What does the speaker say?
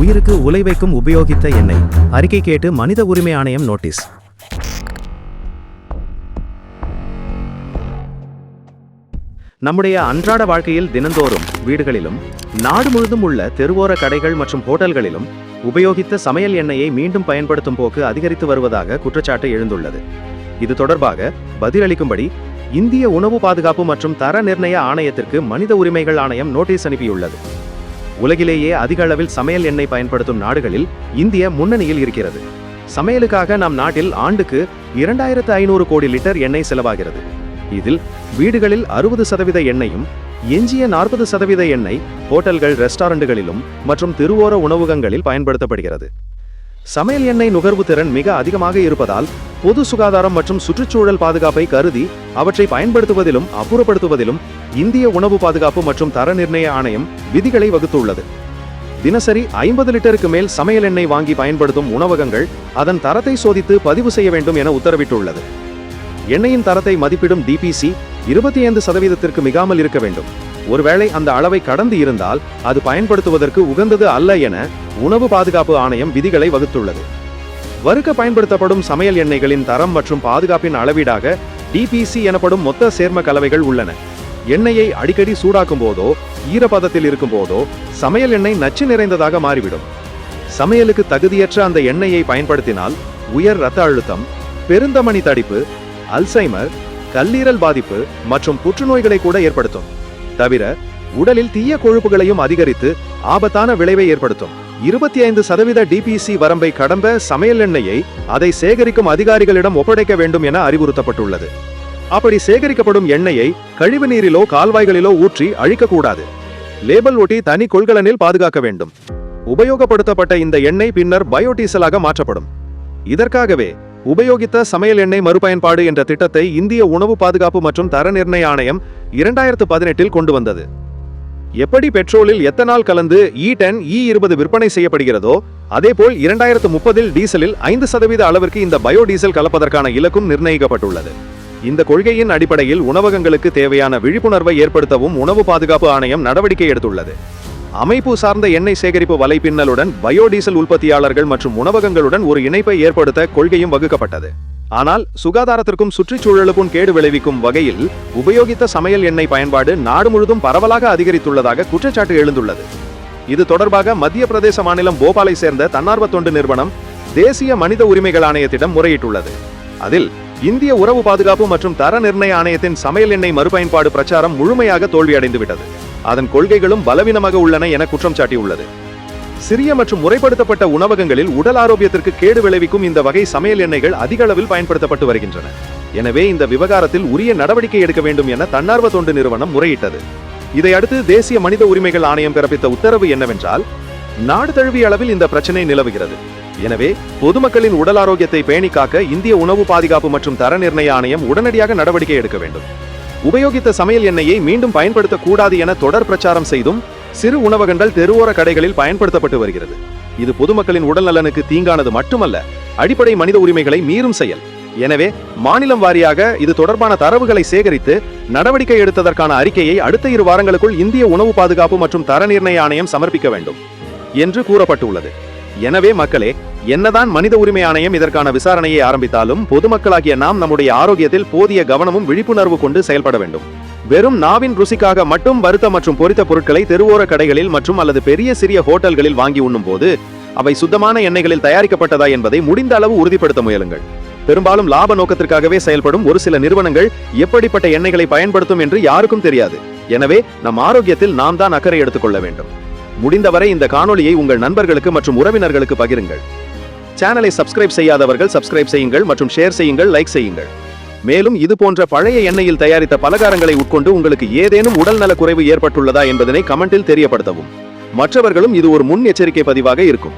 உயிருக்கு உலை வைக்கும் உபயோகித்த எண்ணெய். அறிக்கை கேட்டு மனித உரிமை ஆணையம் நோட்டீஸ். நம்முடைய அன்றாட வாழ்க்கையில் தினந்தோறும் வீடுகளிலும் நாடு முழுதும் உள்ள தெருவோர கடைகள் மற்றும் ஹோட்டல்களிலும் உபயோகித்த சமையல் எண்ணெயை மீண்டும் பயன்படுத்தும் போக்கு அதிகரித்து வருவதாக குற்றச்சாட்டு எழுந்துள்ளது. இது தொடர்பாக பதிலளிக்கும்படி இந்திய உணவு பாதுகாப்பு மற்றும் தர நிர்ணய ஆணையத்திற்கு மனித உரிமைகள் ஆணையம் நோட்டீஸ் அனுப்பியுள்ளது. உலகிலேயே அதிக அளவில் சமையல் எண்ணெய் பயன்படுத்தும் நாடுகளில் இந்திய முன்னணியில் இருக்கிறது. சமையலுக்காக நம் நாட்டில் ஆண்டுக்கு இரண்டாயிரத்து ஐநூறு கோடி லிட்டர் எண்ணெய் செலவாகிறது. இதில் வீடுகளில் அறுபது சதவீத எண்ணெயும் எஞ்சிய நாற்பது சதவீத எண்ணெய் ஹோட்டல்கள் ரெஸ்டாரண்டுகளிலும் மற்றும் திருவோர உணவகங்களில் பயன்படுத்தப்படுகிறது. சமையல் எண்ணெய் நுகர்வு திறன் மிக அதிகமாக இருப்பதால் பொது சுகாதாரம் மற்றும் சுற்றுச்சூழல் பாதுகாப்பை கருதி அவற்றை பயன்படுத்துவதிலும் அப்புறப்படுத்துவதிலும் இந்திய உணவு பாதுகாப்பு மற்றும் தர நிர்ணய ஆணையம் விதிகளை வகுத்துள்ளது. தினசரி ஐம்பது லிட்டருக்கு மேல் சமையல் எண்ணெய் வாங்கி பயன்படுத்தும் உணவகங்கள் அதன் தரத்தை சோதித்து பதிவு செய்ய வேண்டும் என உத்தரவிட்டுள்ளது. எண்ணெயின் தரத்தை மதிப்பிடும் டிபிசி இருபத்தி ஐந்து சதவீதத்திற்கு மிகாமல் இருக்க வேண்டும். ஒருவேளை அந்த அளவை கடந்து இருந்தால் அது பயன்படுத்துவதற்கு உகந்தது அல்ல என உணவு பாதுகாப்பு ஆணையம் விதிகளை வகுத்துள்ளது. வறுக்க பயன்படுத்தப்படும் சமையல் எண்ணெய்களின் தரம் மற்றும் பாதுகாப்பின் அளவீடாக டிபிசி எனப்படும் மொத்த சேர்ம கலவைகள் உள்ளன. எண்ணெயை அடிக்கடி சூடாக்கும் போதோ ஈரப்பதத்தில் இருக்கும் போதோ சமையல் எண்ணெய் நச்சு நிறைந்ததாக மாறிவிடும். சமையலுக்கு தகுதியற்ற அந்த எண்ணெயை பயன்படுத்தினால் உயர் இரத்த அழுத்தம் பெருந்தமணி தடிப்பு அல்சைமர் கல்லீரல் பாதிப்பு மற்றும் புற்றுநோய்களை கூட ஏற்படுத்தும். தவிர உடலில் தீய கொழுப்புகளையும் அதிகரித்து ஆபத்தான விளைவை ஏற்படுத்தும். இருபத்தி ஐந்து சதவீத டிபிசி வரம்பை கடந்த சமையல் எண்ணெயை அதை சேகரிக்கும் அதிகாரிகளிடம் ஒப்படைக்க வேண்டும் என அறிவுறுத்தப்பட்டுள்ளது. அப்படி சேகரிக்கப்படும் எண்ணெயை கழிவு நீரிலோ கால்வாய்களிலோ ஊற்றி அழிக்கக்கூடாது. லேபல் ஒட்டி தனி கொள்கலனில் பாதுகாக்க வேண்டும். உபயோகப்படுத்தப்பட்ட இந்த எண்ணெய் பின்னர் பயோடீசலாக மாற்றப்படும். இதற்காகவே உபயோகித்த சமையல் எண்ணெய் மறுபயன்பாடு என்ற திட்டத்தை இந்திய உணவு பாதுகாப்பு மற்றும் தர நிர்ணய ஆணையம் இரண்டாயிரத்து பதினெட்டில் கொண்டு வந்தது. எப்படி பெட்ரோலில் எத்தனால் கலந்து இ டென் இ இருபது விற்பனை செய்யப்படுகிறதோ அதேபோல் இரண்டாயிரத்து முப்பதில் டீசலில் ஐந்து சதவீத அளவிற்கு இந்த பயோடீசல் கலப்பதற்கான இலக்கும் நிர்ணயிக்கப்பட்டுள்ளது. இந்த கொள்கையின் அடிப்படையில் உணவகங்களுக்கு தேவையான விழிப்புணர்வை ஏற்படுத்தவும் உணவு பாதுகாப்பு ஆணையம் நடவடிக்கை எடுத்துள்ளது. அமைப்பு சார்ந்த எண்ணெய் சேகரிப்பு வலைப்பின்னலுடன் பயோடீசல் உற்பத்தியாளர்கள் மற்றும் உணவகங்களுடன் ஒரு இணைப்பை ஏற்படுத்த கொள்கையும் வகுக்கப்பட்டது. ஆனால் சுகாதாரத்திற்கும் சுற்றுச்சூழலுக்கும் கேடு விளைவிக்கும் வகையில் உபயோகித்த சமையல் எண்ணெய் பயன்பாடு நாடு முழுதும் பரவலாக அதிகரித்துள்ளதாக குற்றச்சாட்டு எழுந்துள்ளது. இது தொடர்பாக மத்திய பிரதேச மாநிலம் போபாலை சேர்ந்த தன்னார்வ தொண்டு நிறுவனம் தேசிய மனித உரிமைகள் ஆணையத்திடம் முறையிட்டுள்ளது. அதில் இந்திய உறவு பாதுகாப்பு மற்றும் தர நிர்ணய ஆணையத்தின் சமையல் எண்ணெய் மறுபயன்பாடு பிரச்சாரம் முழுமையாக தோல்வியடைந்துவிட்டது. அதன் கொள்கைகளும் பலவீனமாக உள்ளன என குற்றம் சாட்டியுள்ளது. சிறிய மற்றும் முறைப்படுத்தப்பட்ட உணவகங்களில் உடல் ஆரோக்கியத்திற்கு கேடு விளைவிக்கும் இந்த வகை சமையல் எண்ணெய்கள் அதிக அளவில் பயன்படுத்தப்பட்டு வருகின்றன. எனவே இந்த விவகாரத்தில் உரிய நடவடிக்கை எடுக்க வேண்டும் என தன்னார்வ தொண்டு நிறுவனம் முறையிட்டது. இதையடுத்து தேசிய மனித உரிமைகள் ஆணையம் பிறப்பித்த உத்தரவு என்னவென்றால் நாடு தழுவிய அளவில் இந்த பிரச்சனை நிலவுகிறது. எனவே பொதுமக்களின் உடல் ஆரோக்கியத்தை பேணி காக்க இந்திய உணவு பாதுகாப்பு மற்றும் தர நிர்ணய ஆணையம் உடனடியாக நடவடிக்கை எடுக்க வேண்டும். உபயோகித்த சமையல் எண்ணெயை மீண்டும் பயன்படுத்தக்கூடாது என தொடர் பிரச்சாரம் செய்தும் சிறு உணவகங்கள் தெருவோர கடைகளில் பயன்படுத்தப்பட்டு வருகிறது. இது பொதுமக்களின் உடல் நலனுக்கு தீங்கானது மட்டுமல்ல அடிப்படை மனித உரிமைகளை மீறும் செயல். எனவே மாநிலம் வாரியாக இது தொடர்பான தரவுகளை சேகரித்து நடவடிக்கை எடுத்ததற்கான அறிக்கையை அடுத்த இரு வாரங்களுக்குள் இந்திய உணவு பாதுகாப்பு மற்றும் தர நிர்ணய ஆணையம் சமர்ப்பிக்க வேண்டும் என்று கூறப்பட்டுள்ளது. எனவே மக்களே என்னதான் மனித உரிமை ஆணையம் இதற்கான விசாரணையை ஆரம்பித்தாலும் பொதுமக்களாகிய நாம் நம்முடைய ஆரோக்கியத்தில் போதிய கவனமும் விழிப்புணர்வு கொண்டு செயல்பட வேண்டும். வெறும் நாவின் ருசிக்காக மட்டும் வருத்த மற்றும் பொரித்த பொருட்களை தெருவோர கடைகளில் மற்றும் அல்லது பெரிய சிறிய ஹோட்டல்களில் வாங்கி உண்ணும் போது அவை சுத்தமான எண்ணெய்களில் தயாரிக்கப்பட்டதா என்பதை முடிந்த அளவு உறுதிப்படுத்த முயலுங்கள். பெரும்பாலும் லாப நோக்கத்திற்காகவே செயல்படும் ஒரு சில நிறுவனங்கள் எப்படிப்பட்ட எண்ணெய்களை பயன்படுத்தும் என்று யாருக்கும் தெரியாது. எனவே நம் ஆரோக்கியத்தில் நாம் தான் அக்கறை எடுத்துக்கொள்ள வேண்டும். முடிந்தவரை இந்த காணொலியை உங்கள் நண்பர்களுக்கு மற்றும் உறவினர்களுக்கு பகிருங்கள். சேனலை சப்ஸ்கிரைப் செய்யாதவர்கள் சப்ஸ்கிரைப் செய்யுங்கள் மற்றும் ஷேர் செய்யுங்கள் லைக் செய்யுங்கள். மேலும் இது போன்ற பழைய எண்ணெயில் தயாரித்த பலகாரங்களை உட்கொண்டு உங்களுக்கு ஏதேனும் உடல்நல குறைவு ஏற்பட்டுள்ளதா என்பதனை கமெண்டில் தெரியப்படுத்தவும். மற்றவர்களும் இது ஒரு முன் எச்சரிக்கை பதிவாக இருக்கும்.